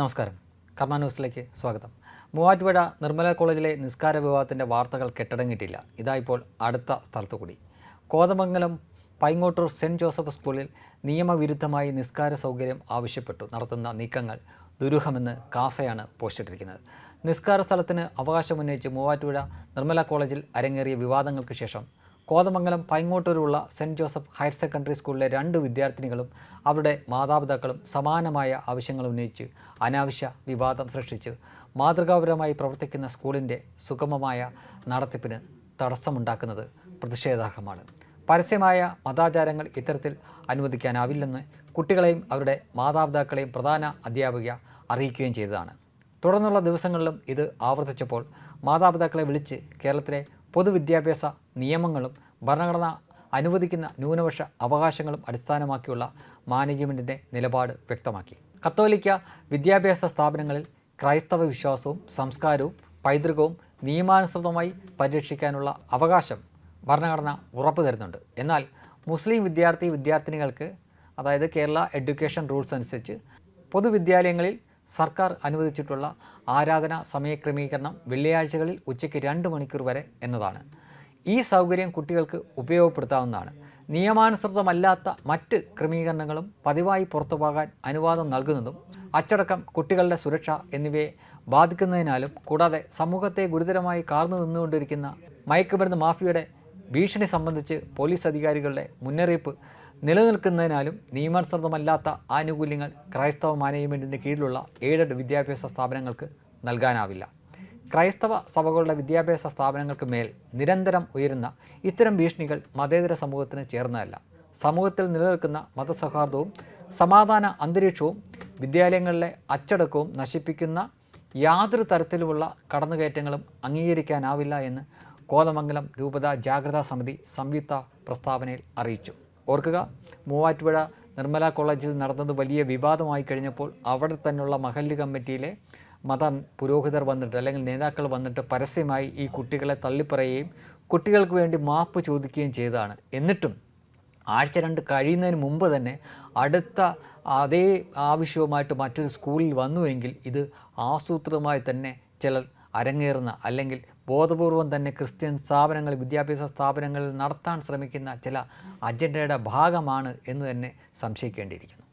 നമസ്കാരം. കർമ്മ ന്യൂസിലേക്ക് സ്വാഗതം. മൂവാറ്റുപുഴ നിർമ്മല കോളേജിലെ നിസ്കാര വിവാഹത്തിന്റെ വാർത്തകൾ കെട്ടടങ്ങിയിട്ടില്ല. ഇതായിപ്പോൾ അടുത്ത സ്ഥലത്തു കൂടി. കോതമംഗലം പൈങ്ങോട്ടൂർ സെന്റ് ജോസഫ് സ്കൂളിൽ നിയമവിരുദ്ധമായി നിസ്കാര സൗകര്യം ആവശ്യപ്പെട്ടു. നടത്തുന്ന നീക്കങ്ങൾ ദുരൂഹമെന്ന് കാസയാണ് പോസ്റ്റിട്ടിരിക്കുന്നത്. നിസ്കാര സ്ഥലത്തിന് അവകാശമുന്നയിച്ച് മൂവാറ്റുപുഴ നിർമ്മല കോളേജിൽ അരങ്ങേറിയ വിവാദങ്ങൾക്ക് ശേഷം കോതമംഗലം പൈങ്ങോട്ടൂരുള്ള സെന്റ് ജോസഫ് ഹയർ സെക്കൻഡറി സ്കൂളിലെ രണ്ട് വിദ്യാർത്ഥിനികളും അവരുടെ മാതാപിതാക്കളും സമാനമായ ആവശ്യങ്ങൾ ഉന്നയിച്ച് അനാവശ്യ വിവാദം സൃഷ്ടിച്ച് മാതൃകാപരമായി പ്രവർത്തിക്കുന്ന സ്കൂളിന്റെ സുഗമമായ നടത്തിപ്പിന് തടസ്സമുണ്ടാക്കുന്നത് പ്രതിഷേധാർഹമാണ്. പരസ്യമായ മതാചാരങ്ങൾ ഇത്തരത്തിൽ അനുവദിക്കാനാവില്ലെന്ന് കുട്ടികളെയും അവരുടെ മാതാപിതാക്കളെയും പ്രധാന അധ്യാപിക അറിയിക്കുകയും ചെയ്തതാണ്. തുടർന്നുള്ള ദിവസങ്ങളിലും ഇത് ആവർത്തിച്ചപ്പോൾ മാതാപിതാക്കളെ വിളിച്ച് കേരളത്തിലെ പൊതുവിദ്യാഭ്യാസ നിയമങ്ങളും ഭരണഘടന അനുവദിക്കുന്ന ന്യൂനപക്ഷ അവകാശങ്ങളും അടിസ്ഥാനമാക്കിയുള്ള മാനേജ്മെന്റിന്റെ നിലപാട് വ്യക്തമാക്കി. കത്തോലിക്ക വിദ്യാഭ്യാസ സ്ഥാപനങ്ങളിൽ ക്രൈസ്തവ വിശ്വാസവും സംസ്കാരവും പൈതൃകവും നിയമാനുസൃതമായി പരിരക്ഷിക്കാനുള്ള അവകാശം ഭരണഘടന ഉറപ്പു തരുന്നുണ്ട്. എന്നാൽ മുസ്ലിം വിദ്യാർത്ഥി വിദ്യാർത്ഥിനികൾക്ക് അതായത് കേരള എഡ്യൂക്കേഷൻ റൂൾസ് അനുസരിച്ച് പൊതുവിദ്യാലയങ്ങളിൽ സർക്കാർ അനുവദിച്ചിട്ടുള്ള ആരാധന സമയക്രമീകരണം വെള്ളിയാഴ്ചകളിൽ ഉച്ചയ്ക്ക് രണ്ട് മണിക്കൂർ വരെ എന്നതാണ്. ഈ സൗകര്യം കുട്ടികൾക്ക് ഉപയോഗപ്പെടുത്താവുന്നതാണ്. നിയമാനുസൃതമല്ലാത്ത മറ്റ് ക്രമീകരണങ്ങളും പതിവായി പുറത്തുപോകാൻ അനുവാദം നൽകുന്നതും അച്ചടക്കം കുട്ടികളുടെ സുരക്ഷ എന്നിവയെ ബാധിക്കുന്നതിനാലും കൂടാതെ സമൂഹത്തെ ഗുരുതരമായി കാർന്നു നിന്നുകൊണ്ടിരിക്കുന്ന മയക്കുമരുന്ന് മാഫിയയുടെ ഭീഷണി സംബന്ധിച്ച് പോലീസ് അധികാരികളുടെ മുന്നറിയിപ്പ് നിലനിൽക്കുന്നതിനാലും നിയമാനുസൃതമല്ലാത്ത ആനുകൂല്യങ്ങൾ ക്രൈസ്തവ മാനേജ്മെന്റിന്റെ കീഴിലുള്ള എയ്ഡഡ് വിദ്യാഭ്യാസ സ്ഥാപനങ്ങൾക്ക് നൽകാനാവില്ല. ക്രൈസ്തവ സഭകളുടെ വിദ്യാഭ്യാസ സ്ഥാപനങ്ങൾക്ക് മേൽ നിരന്തരം ഉയരുന്ന ഇത്തരം ഭീഷണികൾ മതേതര സമൂഹത്തിന് ചേർന്നതല്ല. സമൂഹത്തിൽ നിലനിൽക്കുന്ന മതസൗഹാർദ്ദവും സമാധാന അന്തരീക്ഷവും വിദ്യാലയങ്ങളിലെ അച്ചടക്കവും നശിപ്പിക്കുന്ന യാതൊരു തരത്തിലുമുള്ള കടന്നുകയറ്റങ്ങളും അംഗീകരിക്കാനാവില്ല എന്ന് കോതമംഗലം രൂപത ജാഗ്രതാ സമിതി സംയുക്ത പ്രസ്താവനയിൽ അറിയിച്ചു. ഓർക്കുക മൂവാറ്റുപുഴ നിർമ്മല കോളേജിൽ നടന്നത് വലിയ വിവാദമായി കഴിഞ്ഞപ്പോൾ അവിടെ തന്നെയുള്ള മഹല്ല് കമ്മിറ്റിയിലെ മത പുരോഹിതർ വന്നിട്ട് അല്ലെങ്കിൽ നേതാക്കൾ വന്നിട്ട് പരസ്യമായി ഈ കുട്ടികളെ തള്ളിപ്പറയുകയും കുട്ടികൾക്ക് വേണ്ടി മാപ്പ് ചോദിക്കുകയും ചെയ്തതാണ്. എന്നിട്ടും ആഴ്ച രണ്ട് കഴിയുന്നതിന് മുമ്പ് തന്നെ അടുത്ത അതേ ആവശ്യവുമായിട്ട് മറ്റൊരു സ്കൂളിൽ വന്നുവെങ്കിൽ ഇത് ആസൂത്രിതമായി തന്നെ ചിലർ അരങ്ങേറുന്ന അല്ലെങ്കിൽ ബോധപൂർവം തന്നെ ക്രിസ്ത്യൻ സ്ഥാപനങ്ങൾ വിദ്യാഭ്യാസ സ്ഥാപനങ്ങളിൽ നടത്താൻ ശ്രമിക്കുന്ന ചില അജണ്ടയുടെ ഭാഗമാണ് എന്ന് തന്നെ സംശയിക്കേണ്ടിയിരിക്കുന്നു.